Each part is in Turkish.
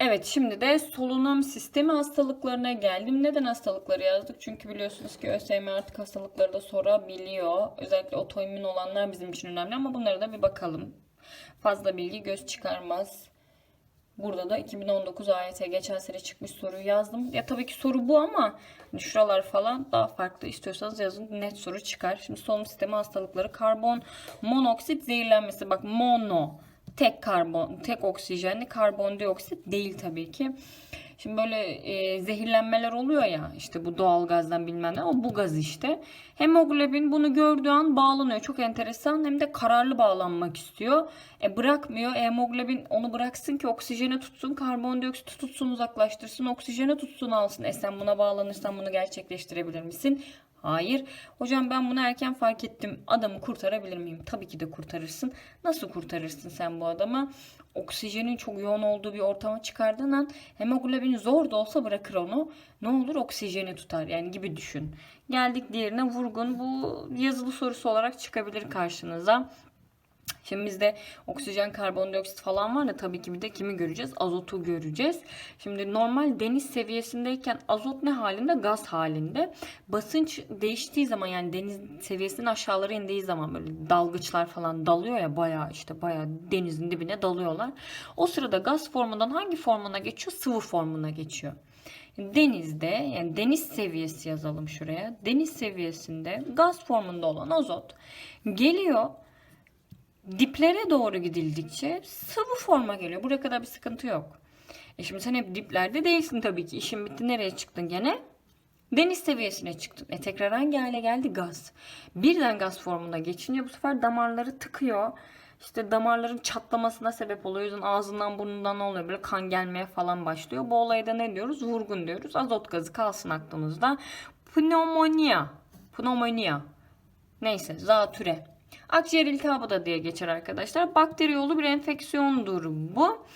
Evet şimdi de solunum sistemi hastalıklarına geldim. Neden hastalıkları yazdık? Çünkü biliyorsunuz ki ÖSYM artık hastalıkları da sorabiliyor. Özellikle otoimmün olanlar bizim için önemli ama bunlara da bir bakalım. Fazla bilgi göz çıkarmaz. Burada da 2019 AYT geçen sene çıkmış soruyu yazdım. Ya tabii ki soru bu ama hani şuralar falan daha farklı istiyorsanız yazın net soru çıkar. Şimdi solunum sistemi hastalıkları karbon monoksit zehirlenmesi. Bak mono tek karbon tek oksijenli karbondioksit değil tabii ki. Şimdi böyle e, zehirlenmeler oluyor ya işte bu doğal gazdan bilmem ne ama bu gaz işte. Hemoglobin bunu gördüğü an bağlanıyor. Çok enteresan hem de kararlı bağlanmak istiyor. E bırakmıyor. E, hemoglobin onu bıraksın ki oksijene tutsun, karbondioksit tutsun uzaklaştırsın, oksijene tutsun alsın. E sen buna bağlanırsan bunu gerçekleştirebilir misin? Hayır. Hocam ben bunu erken fark ettim. Adamı kurtarabilir miyim? Tabii ki de kurtarırsın. Nasıl kurtarırsın sen bu adamı? Oksijenin çok yoğun olduğu bir ortama çıkardığın an hemoglobin zor da olsa bırakır onu. Ne olur oksijeni tutar yani gibi düşün. Geldik diğerine vurgun. Bu yazılı sorusu olarak çıkabilir karşınıza. Şimdi bizde oksijen, karbondioksit falan var ya tabii ki bir de kimi göreceğiz? Azotu göreceğiz. Şimdi normal deniz seviyesindeyken azot ne halinde? Gaz halinde. Basınç değiştiği zaman yani deniz seviyesinin aşağılara indiği zaman böyle dalgıçlar falan dalıyor ya bayağı işte bayağı denizin dibine dalıyorlar. O sırada gaz formundan hangi formuna geçiyor? Sıvı formuna geçiyor. Denizde yani deniz seviyesi yazalım şuraya. Deniz seviyesinde gaz formunda olan azot geliyor diplere doğru gidildikçe sıvı forma geliyor. Buraya kadar bir sıkıntı yok. E şimdi sen hep diplerde değilsin tabii ki. İşin bitti nereye çıktın gene? Deniz seviyesine çıktın. E tekrar hangi hale geldi? Gaz. Birden gaz formuna geçince bu sefer damarları tıkıyor. İşte damarların çatlamasına sebep oluyor. O yüzden ağzından burnundan ne oluyor? Böyle kan gelmeye falan başlıyor. Bu olayda ne diyoruz? Vurgun diyoruz. Azot gazı kalsın aklımızda. Pneumonia. Pneumonia. Neyse zatüre. Akciğer iltihabı da diye geçer arkadaşlar. Bakteri yolu bir enfeksiyondur bu.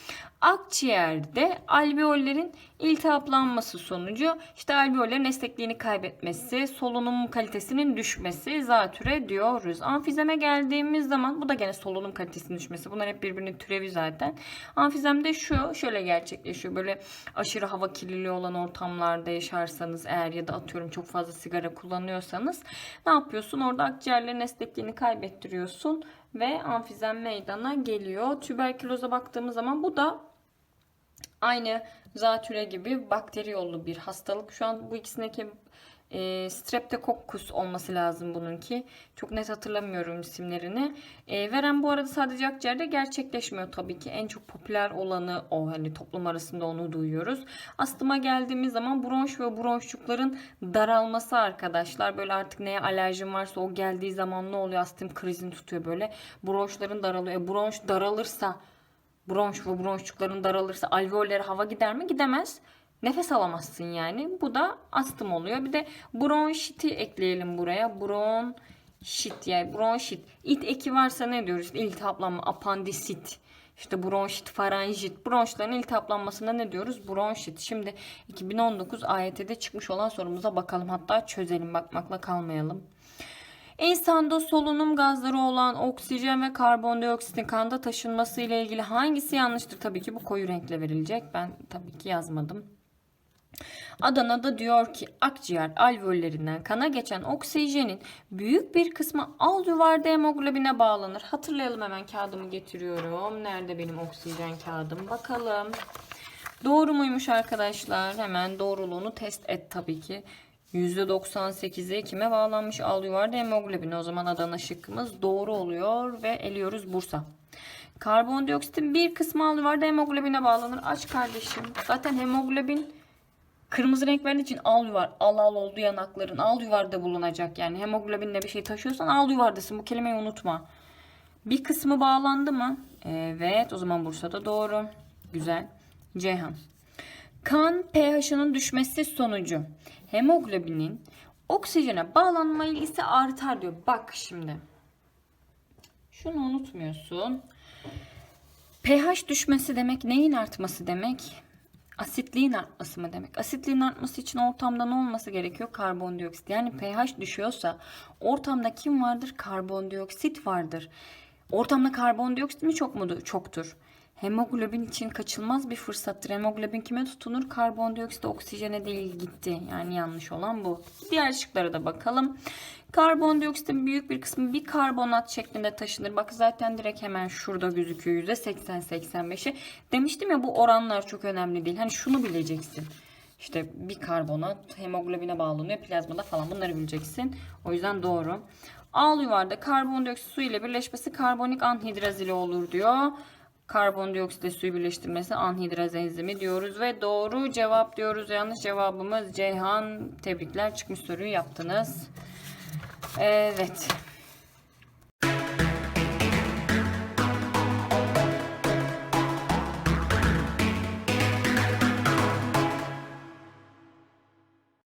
Akciğerde alveollerin iltihaplanması sonucu işte alveollerin esnekliğini kaybetmesi, solunum kalitesinin düşmesi zatüre diyoruz. Amfizeme geldiğimiz zaman bu da gene solunum kalitesinin düşmesi. Bunlar hep birbirinin türevi zaten. Amfizemde şu şöyle gerçekleşiyor. Böyle aşırı hava kirliliği olan ortamlarda yaşarsanız eğer ya da atıyorum çok fazla sigara kullanıyorsanız ne yapıyorsun? Orada akciğerlerin esnekliğini kaybettiriyorsun ve amfizem meydana geliyor. Tüberküloza baktığımız zaman bu da aynı zatüre gibi bakteri yollu bir hastalık. Şu an bu ikisindeki e, streptokokus olması lazım bununki. Çok net hatırlamıyorum isimlerini. E, veren bu arada sadece akciğerde gerçekleşmiyor tabii ki. En çok popüler olanı o. Hani toplum arasında onu duyuyoruz. Astıma geldiğimiz zaman bronş ve bronşçukların daralması arkadaşlar. Böyle artık neye alerjim varsa o geldiği zaman ne oluyor? Astım krizini tutuyor böyle. Bronşların daralıyor. E, bronş daralırsa bronş ve bronşçukların daralırsa alveollere hava gider mi? Gidemez. Nefes alamazsın yani. Bu da astım oluyor. Bir de bronşiti ekleyelim buraya. Bronşit yani bronşit. İt eki varsa ne diyoruz? İşte iltihaplanma, apandisit. İşte bronşit, faranjit. Bronşların iltihaplanmasına ne diyoruz? Bronşit. Şimdi 2019 AYT'de çıkmış olan sorumuza bakalım. Hatta çözelim bakmakla kalmayalım. İnsanda solunum gazları olan oksijen ve karbondioksitin kanda taşınması ile ilgili hangisi yanlıştır? Tabii ki bu koyu renkle verilecek. Ben tabii ki yazmadım. Adana'da diyor ki akciğer alveollerinden kana geçen oksijenin büyük bir kısmı al yuvarda hemoglobine bağlanır. Hatırlayalım hemen kağıdımı getiriyorum. Nerede benim oksijen kağıdım? Bakalım. Doğru muymuş arkadaşlar? Hemen doğruluğunu test et tabii ki. %98'i kime bağlanmış? Al yuvarda hemoglobin. O zaman Adana şıkkımız doğru oluyor ve eliyoruz Bursa. Karbondioksitin bir kısmı al yuvarda hemoglobine bağlanır. Aç kardeşim. Zaten hemoglobin kırmızı renk verdiği için al yuvar. Al al oldu yanakların. Al yuvarda bulunacak yani. Hemoglobinle bir şey taşıyorsan al yuvardasın. Bu kelimeyi unutma. Bir kısmı bağlandı mı? Evet. O zaman Bursa'da doğru. Güzel. Ceyhan. Kan pH'ının düşmesi sonucu hemoglobinin oksijene bağlanma ilgisi artar diyor. Bak şimdi. Şunu unutmuyorsun. pH düşmesi demek neyin artması demek? Asitliğin artması mı demek? Asitliğin artması için ortamda ne olması gerekiyor? Karbondioksit. Yani pH düşüyorsa ortamda kim vardır? Karbondioksit vardır. Ortamda karbondioksit mi çok mudur? Çoktur. Hemoglobin için kaçılmaz bir fırsattır. Hemoglobin kime tutunur? Karbondioksit oksijene değil gitti. Yani yanlış olan bu. Diğer şıklara da bakalım. Karbondioksitin büyük bir kısmı bir karbonat şeklinde taşınır. Bak zaten direkt hemen şurada gözüküyor %80-85'i. Demiştim ya bu oranlar çok önemli değil. Hani şunu bileceksin. İşte bir karbonat hemoglobine bağlanıyor plazmada falan bunları bileceksin. O yüzden doğru. Al yuvarda karbondioksit su ile birleşmesi karbonik anhidraz ile olur diyor. Karbondioksit ile suyu birleştirmesi anhidraz enzimi diyoruz ve doğru cevap diyoruz. Yanlış cevabımız Ceyhan. Tebrikler çıkmış soruyu yaptınız. Evet.